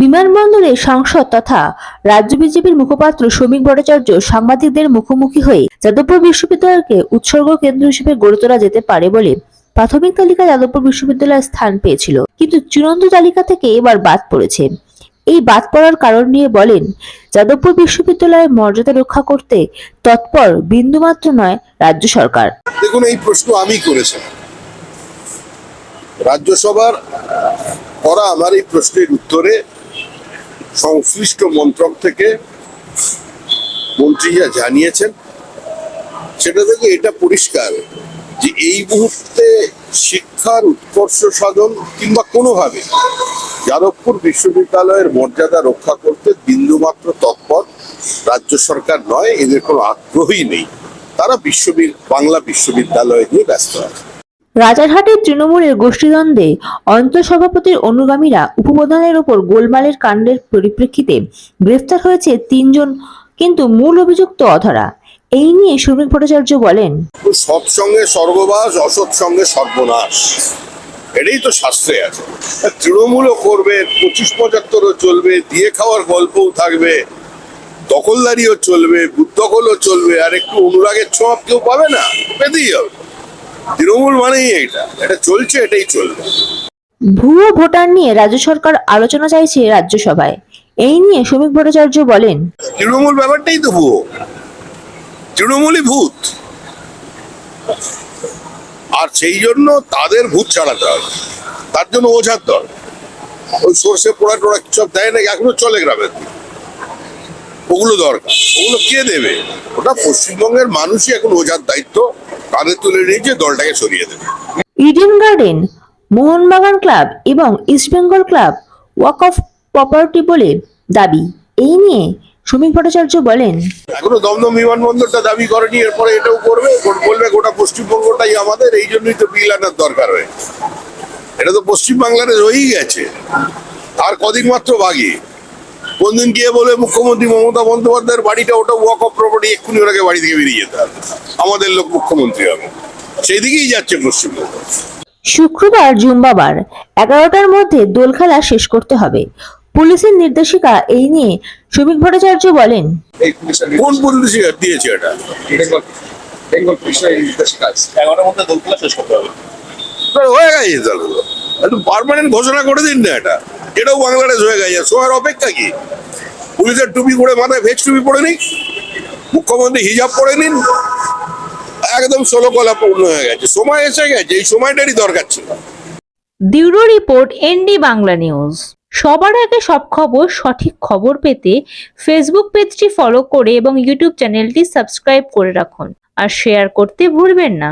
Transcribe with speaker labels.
Speaker 1: বিমানবন্দরে সাংসদ তথা রাজ্য বিজেপির মুখপাত্র শ্রমিক ভট্টাচার্য সাংবাদিকদের মুখোমুখি হয়ে যাদবপুর বিশ্ববিদ্যালয়কে উৎসর্গ কেন্দ্র হিসেবে গড়ে তোলা যেতে পারে বলে প্রাথমিক তালিকায় যাদবপুর বিশ্ববিদ্যালয় স্থান পেয়েছিল। কিন্তু চূড়ান্ত তালিকা থেকে এবার বাদ পড়েছে। এই বাদ পড়ার কারণ নিয়ে বলেন, যাদবপুর বিশ্ববিদ্যালয়ের মর্যাদা রক্ষা করতে তৎপর বিন্দুমাত্র নয় রাজ্য সরকার।
Speaker 2: দেখুন, এই প্রশ্ন আমি করেছিলাম। রাজ্যসভার করা আমার এই প্রশ্নের উত্তরে সংশ্লিষ্ট মন্ত্রক থেকে মন্ত্রীরা জানিয়েছেন, সেটা থেকে এটা পরিষ্কার যে এই মুহূর্তে শিক্ষার উৎকর্ষ সাধন কিংবা কোনোভাবে যাদবপুর বিশ্ববিদ্যালয়ের মর্যাদা রক্ষা করতে বিন্দুমাত্র তৎপর রাজ্য সরকার নয়, এদের কোনো আগ্রহই নেই। তারা বিশ্ববিদ বাংলা বিশ্ববিদ্যালয় নিয়ে ব্যস্ত আছে।
Speaker 1: রাজারহাটের তৃণমূলের গোষ্ঠীদ্বন্দ্বে অন্তঃসভাপতির অনুগামীরা উপপ্রধানের ওপর গোলমালের কাণ্ডের পরিপ্রেক্ষিতে গ্রেফতার হয়েছে তিনজন, কিন্তু মূল অভিযুক্ত অধরা। এই নিয়ে শ্রমিক ভট্টাচার্য বলেন
Speaker 2: সৎসঙ্গে অসৎ সঙ্গে সর্বনাশ। এটাই তো শাস্ত্রে আছে। তৃণমূলও করবে, পঁচিশ পঁচাত্তরও চলবে, দিয়ে খাওয়ার গল্পও থাকবে, দখলদারিও চলবে বুদ্ধকলও চলবে, আর একটু অনুরাগের ছোঁয়া কেউ পাবে না? পেতেই হবে। তৃণমূল মানেই এটা এটা চলছে এটাই চলবে।
Speaker 1: ভুয়ো ভোটার নিয়ে রাজ্য সরকার আলোচনা চাইছে রাজ্যসভায়। এই নিয়ে শ্রমিক ভট্টাচার্য বলেন
Speaker 2: তৃণমূল ব্যাপারটাই তো ভুয়ো। তৃণমূলই ভূত। আর সেই জন্য তাদের ভূত ছাড়াতে হবে। তার জন্য ওঝার দল ওই সর্ষে পোড়া টোড়া সব দেয় না এখনও চলে গ্রামের। ওগুলো দরকার। ওগুলো কে দেবে? ওটা পশ্চিমবঙ্গের মানুষই এখন ওঝার দায়িত্ব। কাঁধে তুলে নিয়ে যে দলটাকে সরিয়ে দেবে।
Speaker 1: ইডেন গার্ডেন মোহনবাগান ক্লাব এবং East Bengal club walk of property বলে দাবি। এই নিয়ে শ্রমিক ভট্টাচার্য বলেন
Speaker 2: এখনও দমদম বিমানবন্দরটা দাবি করেনি এরপরে এটাও করবে বলবে গোটা পশ্চিমবঙ্গটাই আমাদের এই জন্যই তো বিল আনার দরকার হয়ে। এটা তো পশ্চিম বাংলার রয়েই গেছে। আর কদিন মাত্র বাকি। কোনদিন গিয়ে বলে মুখ্যমন্ত্রী মমতা বন্দ্যোপাধ্যায়ের বাড়িটা ওটা ওয়াক অফ প্রপার্টি এক্ষুনি ওনাকে বাড়ি থেকে বেরিয়ে যেতে হবে। আমাদের লোক মুখ্যমন্ত্রী হবে। সেই দিকেই যাচ্ছে পশ্চিমবঙ্গ।
Speaker 1: শুক্রবার জুম্বাবার এগারোটার মধ্যে দোল খেলা শেষ করতে হবে। পুলিশের নির্দেশিকা এই নিয়ে শ্রমিক ভট্টাচার্য বলেন
Speaker 2: কোন পুলিশ দিয়েছে এটা?
Speaker 3: বেঙ্গল পুলিশের নির্দেশিকা
Speaker 4: এগারোটার মধ্যে দোলখেলা শেষ করতে হবে।
Speaker 2: হয়ে গেছে তাহলে একটু পার্মানেন্ট ঘোষণা করে দিন না এটা। এটাও বাংলাদেশ হয়ে গেছে। সময়ের অপেক্ষা কি? পুলিশের টুপি পরে মাথায় ভেজ টুপি পরে নিন, মুখ্যমন্ত্রী হিজাব পরে নিন, একদম ষোলো কলা পূর্ণ হয়ে গেছে। সময় এসে গেছে, এই সময়টারই দরকার ছিল।
Speaker 5: Bureau report, ND Bangla news. সবার আগে সব খবর, সঠিক খবর পেতে ফেসবুক পেজটি ফলো করে এবং ইউটিউব চ্যানেলটি সাবস্ক্রাইব করে রাখুন। আর শেয়ার করতে ভুলবেন না।